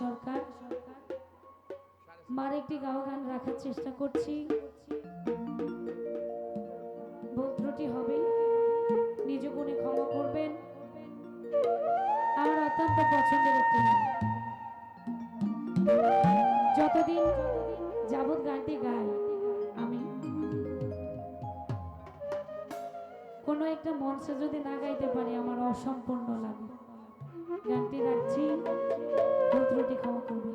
সরকার। মার একটি গাওয়া গান রাখার চেষ্টা করছি। ভুল হবে, নিজ গুণে ক্ষমা করবেন। আমার অত্যন্ত পছন্দের একটি যতদিন যাবৎ গানটি গাই, আমি কোনো একটা মঞ্চে যদি না গাইতে পারি, আমার অসম্পূর্ণ লাগে। গানটি রাখছি ভুল ত্রুটি ক্ষমা করবে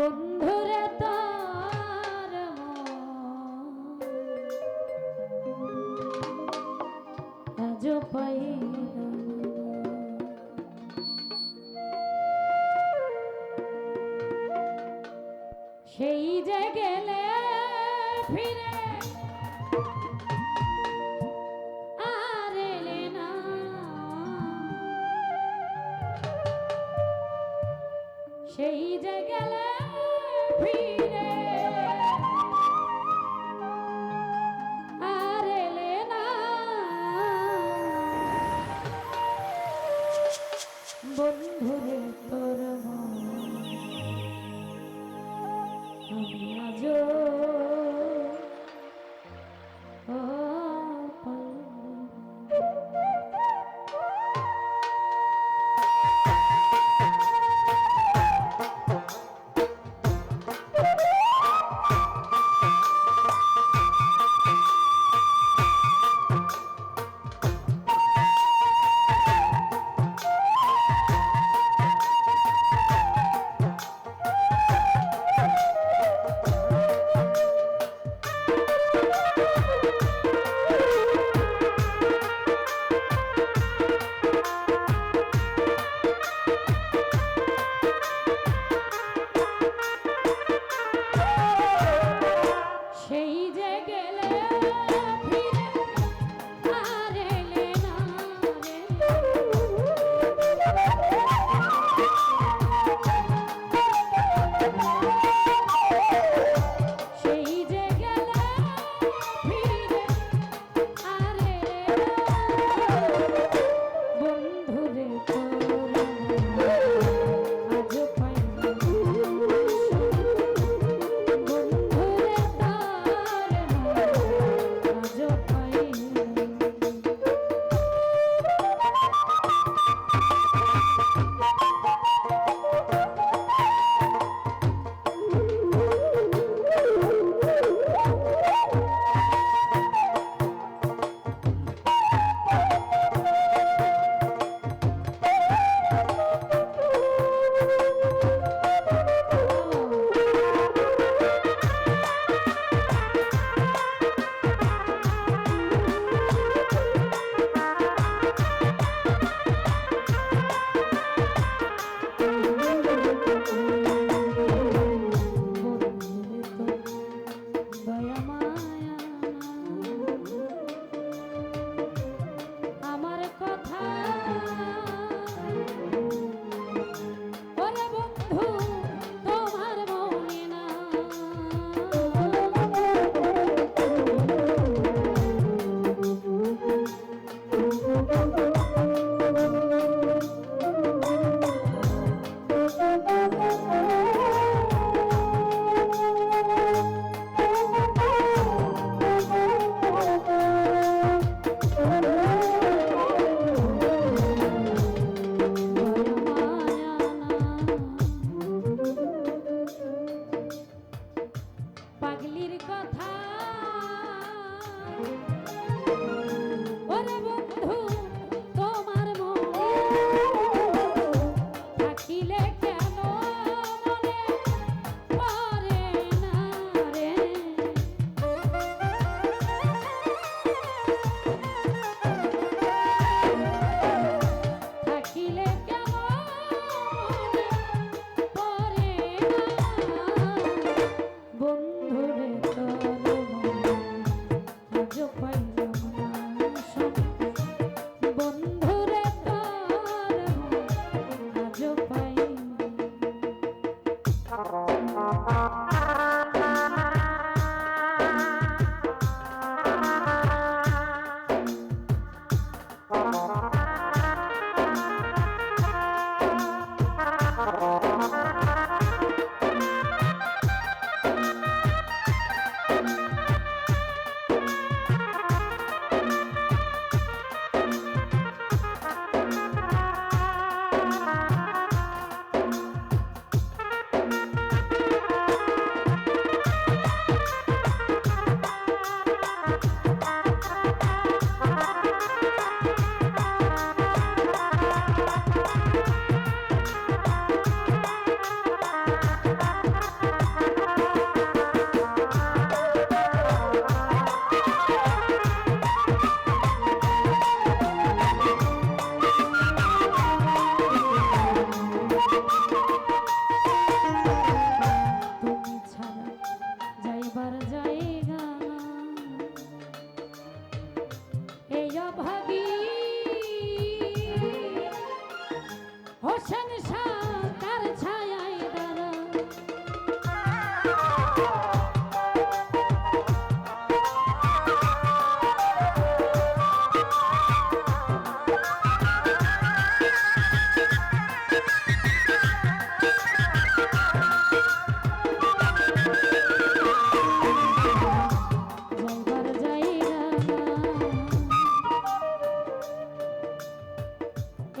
বন্ধুরা তার আজ পাইলাম সেই যে গেলে ফিরে বন্ধুরে তোর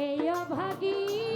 এই অভাগী